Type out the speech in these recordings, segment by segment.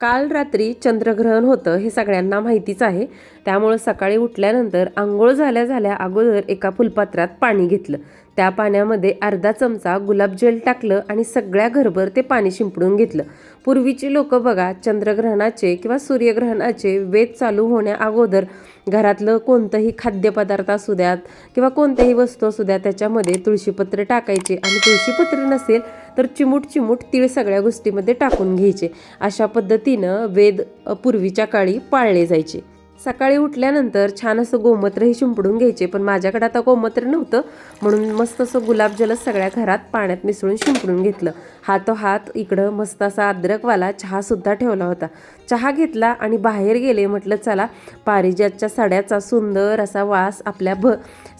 काल रात्री चंद्रग्रहण होतं हे सगळ्यांना माहितीच आहे. त्यामुळं सकाळी उठल्यानंतर आंघोळ झाल्या झाल्या अगोदर एका फुलपात्रात पाणी घेतलं. त्या पाण्यामध्ये अर्धा चमचा गुलाबजल टाकलं आणि सगळ्या घरभर ते पाणी शिंपडून घेतलं. पूर्वीची लोक बघा चंद्रग्रहणाचे किंवा सूर्यग्रहणाचे वेध चालू होण्या अगोदर घरातलं कोणतंही खाद्यपदार्थ असू द्यात किंवा कोणत्याही वस्तू असू द्या त्याच्यामध्ये तुळशीपत्र टाकायचे. आणि तुळशीपत्र नसेल तर चिमूट चिमूट तीळ सगळ्या गोष्टीमध्ये टाकून घ्यायचे. अशा पद्धतीनं वेद पूर्वीच्या काळी पाळले जायचे. सकाळी उठल्यानंतर छान असं गोमूत्रही शिंपडून घ्यायचे पण माझ्याकडे आता गोमूत्र नव्हतं म्हणून मस्त असं गुलाबजलच सगळ्या घरात पाण्यात मिसळून शिंपडून घेतलं. हातोहात इकडं मस्त असा अद्रकवाला चहासुद्धा ठेवला होता. चहा घेतला आणि बाहेर गेले म्हटलं चला पारिजातच्या साड्याचा सुंदर असा वास आपल्या भ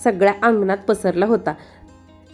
सगळ्या अंगणात पसरला होता.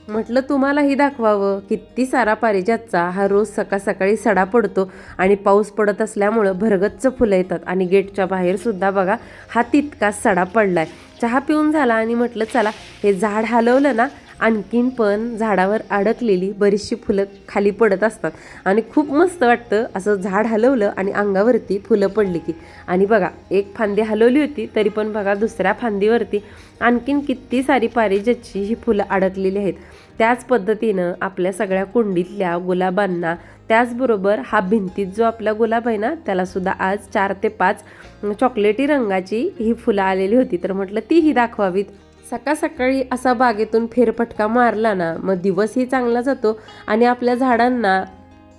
म्हटलं तुम्हालाही दाखवावं. किती सारा पारिजातचा हा रोज सकाळ सकाळी सडा पडतो आणि पाऊस पडत असल्यामुळं भरगच्च फुलं येतात. आणि गेटच्या बाहेरसुद्धा बघा हा तितकाच सडा पडला आहे चहा पिऊन झाला आणि म्हटलं चला हे झाड हलवलं ना आणखीन पण झाडावर अडकलेली बरीचशी फुलं खाली पडत असतात. आणि खूप मस्त वाटतं असं झाड हलवलं आणि अंगावरती फुलं पडली की. आणि बघा एक फांदी हलवली होती तरी पण बघा दुसऱ्या फांदीवरती आणखीन किती सारी पारिजातची ही फुलं अडकलेली आहेत. त्याच पद्धतीनं आपल्या सगळ्या कुंडीतल्या गुलाबांना त्याचबरोबर हा भिंतीत जो आपला गुलाब आहे ना त्यालासुद्धा आज चार ते पाच चॉकलेटी रंगाची ही फुलं आलेली होती. तर म्हटलं तीही दाखवावीत. सकाळ सकाळी असा बागेतून फेरफटका मारला ना मग दिवसही चांगला जातो आणि आपल्या झाडांना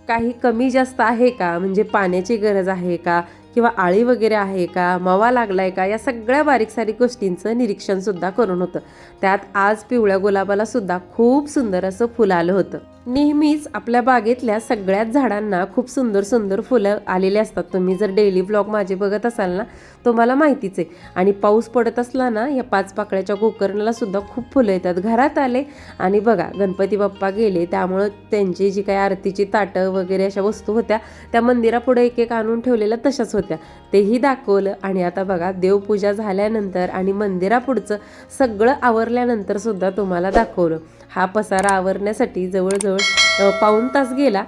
काही कमी जास्त आहे का? म्हणजे पाण्याची गरज आहे का? किंवा आळी वगैरे आहे का? मवा लागलाय का? या सगळ्या बारीक सारीक गोष्टींचं निरीक्षणसुद्धा करून होतं. त्यात आज पिवळ्या गुलाबाला सुद्धा खूप सुंदर असं फुलं आलं होतं. नेहमीच आपल्या बागेतल्या सगळ्याच झाडांना खूप सुंदर सुंदर फुलं आलेली असतात. तुम्ही जर डेली ब्लॉग माझे बघत असाल ना तुम्हाला माहितीच आहे. आणि पाऊस पडत असला ना या पाच पाकळ्याच्या गोकर्णाला सुद्धा खूप फुलं येतात. घरात आले आणि बघा गणपती बाप्पा गेले त्यामुळं त्यांची जी काही आरतीची ताटं वगैरे अशा वस्तू होत्या त्या मंदिरापुढे एक एक आणून ठेवलेल्या तशाच होत्या. तेही दाखवलं आणि आता बघा देवपूजा झाल्यानंतर आणि मंदिरापुढचं सगळं आवरल्यानंतर सुद्धा तुम्हाला दाखवलं. हा पसारा आवरण्यासाठी जवळजवळ पाऊण तास गेला.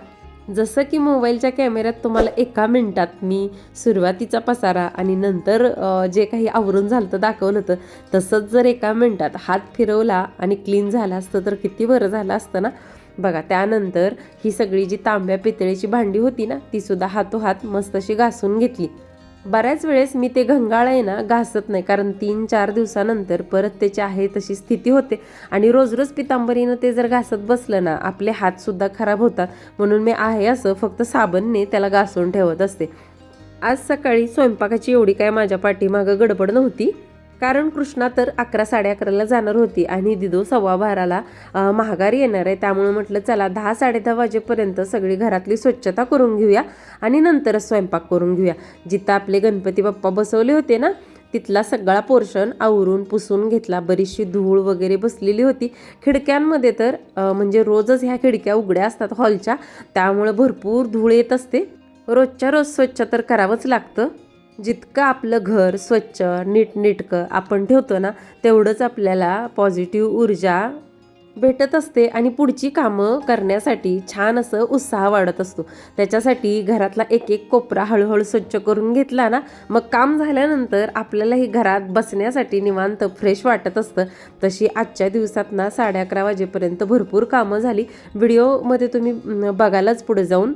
जसं की मोबाईलच्या कॅमेऱ्यात तुम्हाला एका मिनटात मी सुरुवातीचा पसारा आणि नंतर जे काही आवरून झालं तर दाखवलं होतं तसंच जर एका मिनटात हात फिरवला आणि क्लीन झाला असतं तर किती बरं झालं असतं ना? बघा त्यानंतर ही सगळी जी तांब्या पितळेची भांडी होती ना तीसुद्धा हातोहात मस्त अशी घासून घेतली. बऱ्याच वेळेस मी ते घंगाळ आहे ना घासत नाही. कारण तीन चार दिवसानंतर परत त्याची आहे तशी स्थिती होते. आणि रोज रोज पितांबरीनं ते जर घासत बसलं ना आपले हातसुद्धा खराब होतात. म्हणून मी आहे असं फक्त साबणने त्याला घासून ठेवत असते. आज सकाळी स्वयंपाकाची एवढी काय माझ्या पाठीमागं गडबड नव्हती. कारण कृष्णा तर अकरा साडे अकराला जाणार होती आणि दिदो सव्वा बाराला महागारी येणार आहे. त्यामुळे म्हटलं चला दहा साडे दहा वाजेपर्यंत सगळी घरातली स्वच्छता करून घेऊया आणि नंतरच स्वयंपाक करून घेऊया. जिथं आपले गणपती बाप्पा बसवले होते ना तिथला सगळा पोर्शन आवरून पुसून घेतला. बरीचशी धूळ वगैरे बसलेली होती. खिडक्यांमध्ये तर म्हणजे रोजच ह्या खिडक्या उघड्या असतात हॉलच्या. त्यामुळं भरपूर धूळ येत असते. रोजच्या रोज स्वच्छ तर करावंच लागतं. जितकं आपलं घर स्वच्छ नीटनेटकं आपण ठेवतो ना तेवढंच आपल्याला पॉझिटिव्ह ऊर्जा भेटत असते आणि पुढची कामं करण्यासाठी छान असं उत्साह वाढत असतो. त्याच्यासाठी घरातला एक एक कोपरा हळूहळू स्वच्छ करून घेतला ना मग काम झाल्यानंतर आपल्यालाही घरात बसण्यासाठी निवांत फ्रेश वाटत असतं. तशी आजच्या दिवसात ना साडे अकरा वाजेपर्यंत भरपूर कामं झाली. व्हिडिओमध्ये तुम्ही बघायलाच पुढे जाऊन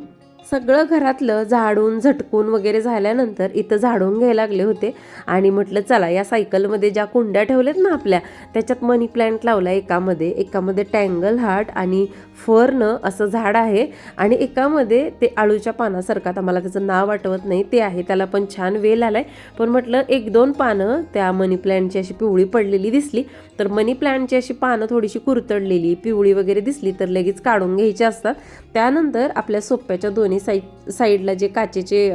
सगळं घरातलं झाडून झटकून वगैरे झाल्यानंतर इथं झाडून घ्यायला लागले होते. आणि म्हटलं चला या सायकलमध्ये ज्या कुंड्या ठेवल्यात ना आपल्या त्याच्यात मनी प्लॅन्ट लावला एकामध्ये. एकामध्ये टँगल हार्ट आणि फर्न असं झाड आहे आणि एकामध्ये ते आळूच्या पानासारखं आता मला त्याचं नाव आठवत नाही ते आहे. त्याला पण छान वेल आलाय. पण म्हटलं एक दोन पानं त्या मनी प्लॅन्टची अशी पिवळी पडलेली दिसली. तर मनी प्लॅन्टची अशी पानं थोडीशी कुरतडलेली पिवळी वगैरे दिसली तर लगेच काढून घ्यायची असतात. त्यानंतर आपल्या सोप्याच्या दोन्ही साईड साईडला जे काचेचे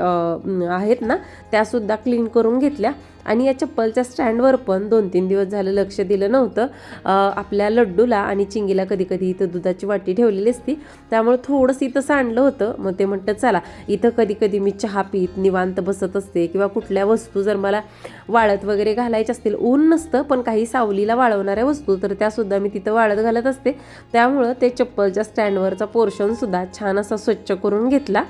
आहेत ना त्यासुद्धा क्लीन करून घेतल्या. आणि या चप्पलच्या स्टँडवर पण दोन तीन दिवस झालं लक्ष दिलं नव्हतं. आपल्या लड्डूला आणि चिंगीला कधी कधी इथं दुधाची वाटी ठेवलेली असती. त्यामुळे थोडंसं इथं सांडलं होतं. मग ते म्हणतं चला इथं कधी कधी मी चहा पीत निवांत बसत असते किंवा कुठल्या वस्तू जर मला वाळत वगैरे घालायच्या असतील. ऊन नसतं पण काही सावलीला वाळवणाऱ्या वस्तू तर त्यासुद्धा मी तिथं वाळत घालत असते. त्यामुळं ते चप्पलच्या स्टँडवरचा पोर्शनसुद्धा छान असा स्वच्छ करून घेतला.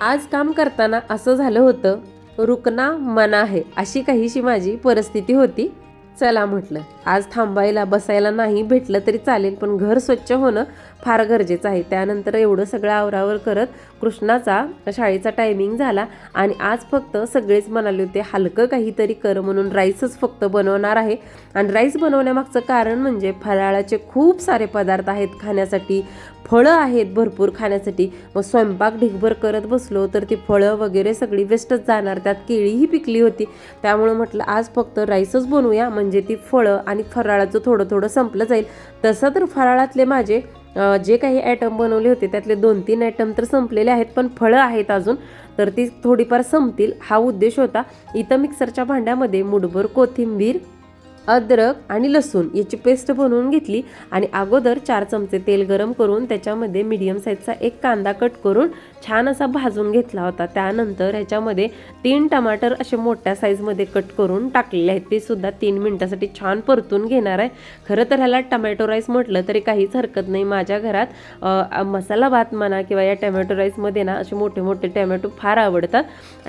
आज काम करताना असं झालं होतं रुकना मना आहे अशी काहीशी माझी परिस्थिती होती. चला म्हटलं आज थांबायला बसायला नाही भेटलं तरी चालेल पण घर स्वच्छ होणं फार गरजेचं आहे. त्यानंतर एवढं सगळं आवरावर करत कृष्णाचा शाळेचा टायमिंग झाला आणि आज फक्त सगळेच म्हणाले होते हलकं काहीतरी कर म्हणून राईसच फक्त बनवणार आहे. आणि राईस बनवण्यामागचं कारण म्हणजे फराळाचे खूप सारे पदार्थ आहेत खाण्यासाठी. फळं आहेत भरपूर खाण्यासाठी. मग स्वयंपाक ढिगभर करत बसलो तर ती फळं वगैरे सगळी वेस्टच जाणार. त्यात केळीही पिकली होती. त्यामुळं म्हटलं आज फक्त राईसच बनवूया. म्हणजे ती फळं आणि फराळाचं थोडं थोडं संपलं जाईल. तसं तर फराळातले माझे जे काही ॲटम बनवले होते त्यातले दोन तीन ॲटम तर संपलेले आहेत पण फळं आहेत अजून तर ती थोडीफार संपतील. हा उद्देश होता. इथं मिक्सरच्या भांड्यामध्ये मुठभर कोथिंबीर अद्रक आणि लसूण याची पेस्ट बनवून घेतली आणि अगोदर चार चमचे तेल गरम करून त्याच्यामध्ये मीडियम साईजचा एक कांदा कट करून छान असा भाजून घेतला होता. त्यानंतर ह्याच्यामध्ये तीन टमाटर असे मोठ्या साईजमध्ये कट करून टाकलेले आहेत. ते सुद्धा तीन मिनटासाठी छान परतून घेणार आहे. खरं तर ह्याला टमॅटो राईस म्हटलं तरी काहीच हरकत नाही. माझ्या घरात मसाला भात म्हणा किंवा या टमॅटो राईसमध्ये ना असे मोठे मोठे टमॅटो फार आवडतात.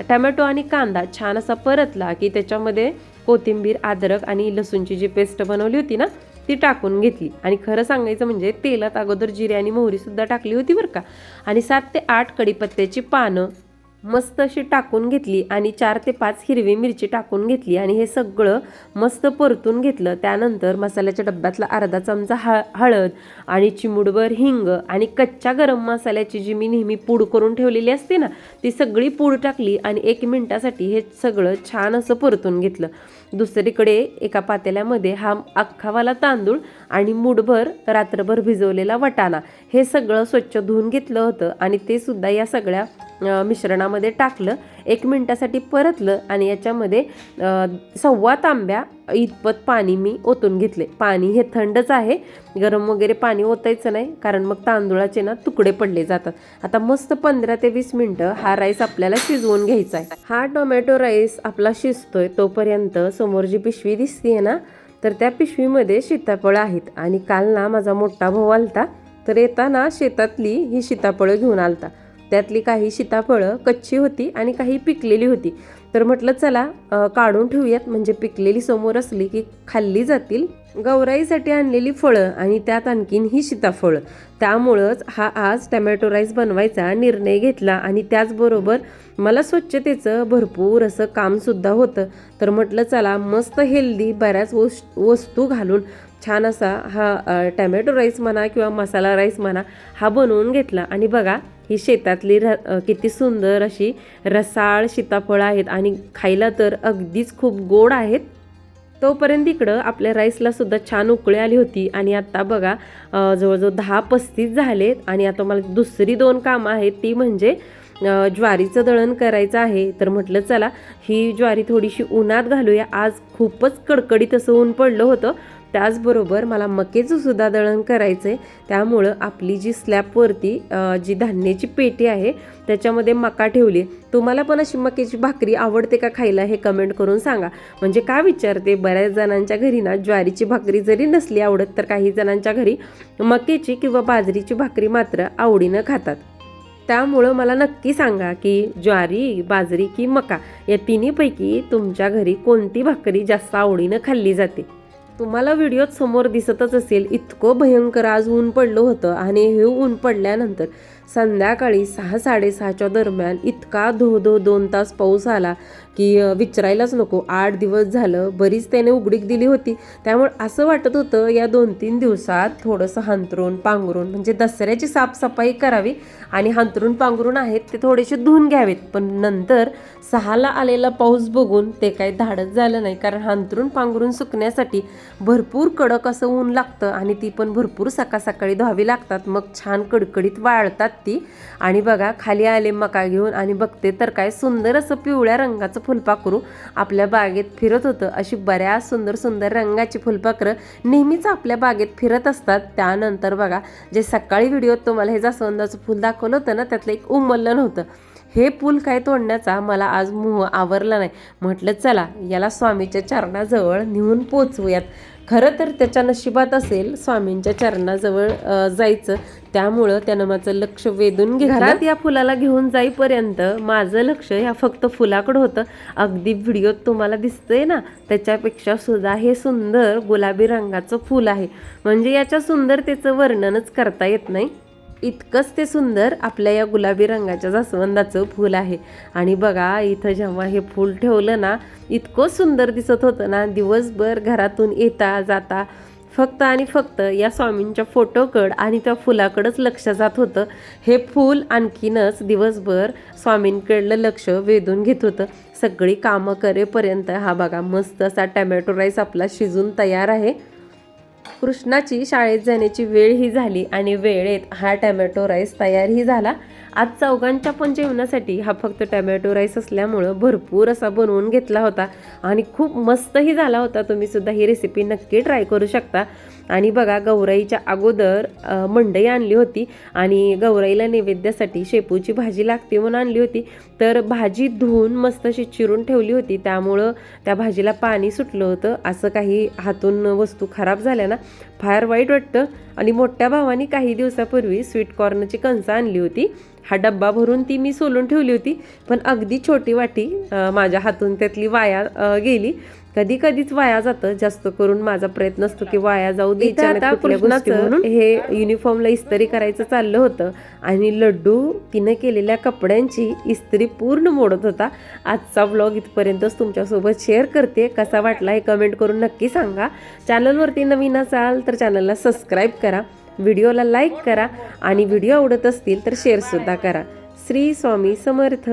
टमॅटो आणि कांदा छान असा परतला की त्याच्यामध्ये कोथिंबीर अद्रक आणि लसूणची जी पेस्ट बनवली होती ना ती टाकून घेतली. आणि खरं सांगायचं म्हणजे तेलात अगोदर जिरे आणि मोहरीसुद्धा टाकली होती बरं का. आणि सात ते आठ कडीपत्त्याची पानं मस्त अशी टाकून घेतली आणि चार ते पाच हिरवी मिरची टाकून घेतली आणि हे सगळं मस्त परतून घेतलं. त्यानंतर मसाल्याच्या डब्यातला अर्धा चमचा हळ हळद आणि चिमुडभर हिंग आणि कच्च्या गरम मसाल्याची जी मी नेहमी पूड करून ठेवलेली असते ना ती सगळी पूड टाकली आणि एक मिनटासाठी हे सगळं छान असं परतून घेतलं. दुसरीकडे एका पातेल्यामध्ये हा अख्खावाला तांदूळ आणि मुठभर रात्रभर भिजवलेला वटाणा हे सगळं स्वच्छ धुवून घेतलं होतं आणि ते सुद्धा या सगळ्या मिश्रणामध्ये टाकलं एक मिनटासाठी परतलं आणि याच्यामध्ये सव्वा तांब्या इतपत पाणी मी ओतून घेतले. पाणी हे थंडच आहे. गरम वगैरे पाणी ओतायचं नाही कारण मग तांदूळाचे ना तुकडे पडले जातात. आता मस्त पंधरा ते वीस मिनटं हा राईस आपल्याला शिजवून घ्यायचा आहे. हा टोमॅटो राईस आपला शिजतोय तोपर्यंत समोर जी पिशवी दिसतीये ना तर त्या पिशवीमध्ये सीताफळं आहेत. आणि काल ना माझा मोठा भाऊ आलता तर येताना शेतातली ही सीताफळं घेऊन आलता. त्यातली काही सीताफळं कच्ची होती आणि काही पिकलेली होती. तर म्हटलं चला काढून ठेवूयात. म्हणजे पिकलेली समोर असली की खाल्ली जातील. गौराईसाठी आणलेली फळं आणि त्यात आणखीन ही सीताफळं. त्यामुळंच हा आज टमॅटो राईस बनवायचा निर्णय घेतला आणि त्याचबरोबर मला स्वच्छतेचं भरपूर असं कामसुद्धा होतं. तर म्हटलं चला मस्त हेल्दी बऱ्याच वस वस्तू घालून छान असा हा टॅमॅटो टमॅटो राईस म्हणा किंवा मसाला राईस म्हणा हा बनवून घेतला. आणि बघा ही शेतातली र किती सुंदर अशी रसाळ सीताफळं आहेत आणि खायला तर अगदीच खूप गोड आहेत. तोपर्यंत इकडं आपल्या राईसला सुद्धा छान उकळी आली होती आणि आत्ता बघा जवळजवळ दहा पस्तीस झालेत आणि आता मला दुसरी दोन कामं आहेत ती म्हणजे ज्वारीचं दळण करायचं आहे. तर म्हटलं चला ही ज्वारी थोडीशी उन्हात घालूया. आज खूपच कडकडीत असं ऊन पडलं होतं. त्याचबरोबर मला मकेचं सुद्धा दळण करायचं आहे त्यामुळं आपली जी स्लॅबवरती जी धान्याची पेटी आहे त्याच्यामध्ये मका ठेवली. तुम्हाला पण अशी मकेची भाकरी आवडते का खायला हे कमेंट करून सांगा. म्हणजे का विचारते बऱ्याच जणांच्या घरी ना ज्वारीची भाकरी जरी नसली आवडत तर काही जणांच्या घरी मकेची किंवा बाजरीची भाकरी मात्र आवडीनं खातात. त्यामुळं मला नक्की सांगा की ज्वारी बाजरी की मका या तिन्हीपैकी तुमच्या घरी कोणती भाकरी जास्त आवडीनं खाल्ली जाते? तुम्हाला व्हिडिओत समोर दिसतच असेल इतकं भयंकर आज ऊन पडलं होतं आणि हे ऊन पडल्यानंतर संध्याकाळी सहा साडेसहाच्या दरम्यान इतका धो धो दोन तास पाऊस आला की विचारायलाच नको. आठ दिवस झालं बरीच त्याने उघडीक दिली होती. त्यामुळे असं वाटत होतं या दोन तीन दिवसात थोडंसं हंतरून पांघरून म्हणजे दसऱ्याची साफसफाई करावी आणि हंतरून पांघरून आहेत ते थोडेसे धुवून घ्यावेत. पण नंतर सहाला आलेला पाऊस बघून ते काही धाडच झालं नाही. कारण हंतरून पांघरून सुकण्यासाठी भरपूर कडक असं ऊन लागतं आणि ती पण भरपूर सकाळ सकाळी धुवावी लागतात. मग छान कडकडीत वाळतात ती आणि बघा खाली आले मका घेऊन आणि बघते तर काय सुंदर असं पिवळ्या रंगाचं फुलपाखरू आपल्या बागेत फिरत होतं. अशी बऱ्याच सुंदर सुंदर रंगाची फुलपाखरं नेहमीच आपल्या बागेत फिरत असतात. त्यानंतर बघा जे सकाळी व्हिडिओत तुम्हाला हे जास्वंदाचं फुल दाखवलं होतं ना त्यातलं एक उमललं नव्हतं. हे पूल काय तोडण्याचा मला आज मोह आवरला नाही. म्हटलं चला याला स्वामीच्या चरणाजवळ नेऊन पोचवूयात. खरं तर त्याच्या नशिबात असेल स्वामींच्या चरणाजवळ जायचं. त्यामुळं त्यानं माझं लक्ष वेधून घरात या फुलाला घेऊन जाईपर्यंत माझं लक्ष ह्या फक्त फुलाकडं होतं. अगदी व्हिडिओत तुम्हाला दिसतंय ना त्याच्यापेक्षा सुद्धा हे सुंदर गुलाबी रंगाचं फूल आहे. म्हणजे याच्या सुंदरतेचं वर्णनच करता येत नाही. इतकंच ते सुंदर आपल्या या गुलाबी रंगाच्या जास्वंदाचं फूल आहे. आणि बघा इथं जेव्हा हे फूल ठेवलं ना इतकं सुंदर दिसत होतं ना दिवसभर घरातून येता जाता फक्त आणि फक्त या स्वामींच्या फोटोकड आणि त्या फुलाकडंच लक्ष जात होतं. हे फूल आणखीनच दिवसभर स्वामींकडलं लक्ष वेधून घेत होतं. सगळी कामं करेपर्यंत हा बघा मस्त असा टॅमॅटो राईस आपला शिजून तयार आहे. कृष्णाची शाळेत जाण्याची वेळ ही झाली आणि वेळेत हा टॅमॅटो राईस तयारही झाला. आज चौघांच्या पण जेवणासाठी हा फक्त टॅमॅटो राईस असल्यामुळं भरपूर असा बनवून घेतला होता आणि खूप मस्तही झाला होता. तुम्ही सुद्धा ही रेसिपी नक्की ट्राय करू शकता. आणि बघा गौराईच्या अगोदर मंडई आणली होती आणि गौराईला नैवेद्यासाठी शेपूची भाजी लागते म्हणून आणली होती. तर भाजी धुवून मस्त अशी चिरून ठेवली होती. त्यामुळं त्या भाजीला पाणी सुटलं होतं. असं काही हातून वस्तू खराब झाल्या ना फार वाईट वाटतं. आणि मोठ्या भावाने काही दिवसापूर्वी स्वीट कॉर्नची कणसं आणली होती. हा डब्बा भरून ती मी सोलून ठेवली होती. पण अगदी छोटी वाटी माझ्या हातून त्यातली वाया गेली. कधी कधीच वाया जातं जास्त करून माझा प्रयत्न असतो की वाया जाऊ दे हे युनिफॉर्मला इस्त्री करायचं चाललं होतं आणि लड्डू तिनं केलेल्या कपड्यांची इस्त्री पूर्ण मोडत होता. आजचा व्लॉग इथपर्यंतच तुमच्यासोबत शेअर करते. कसा वाटला हे कमेंट करून नक्की सांगा. चॅनलवरती नवीन असाल तर चॅनलला सबस्क्राईब करा. व्हिडिओला लाईक करा आणि व्हिडिओ आवडत असतील तर शेअरसुद्धा करा. श्री स्वामी समर्थ.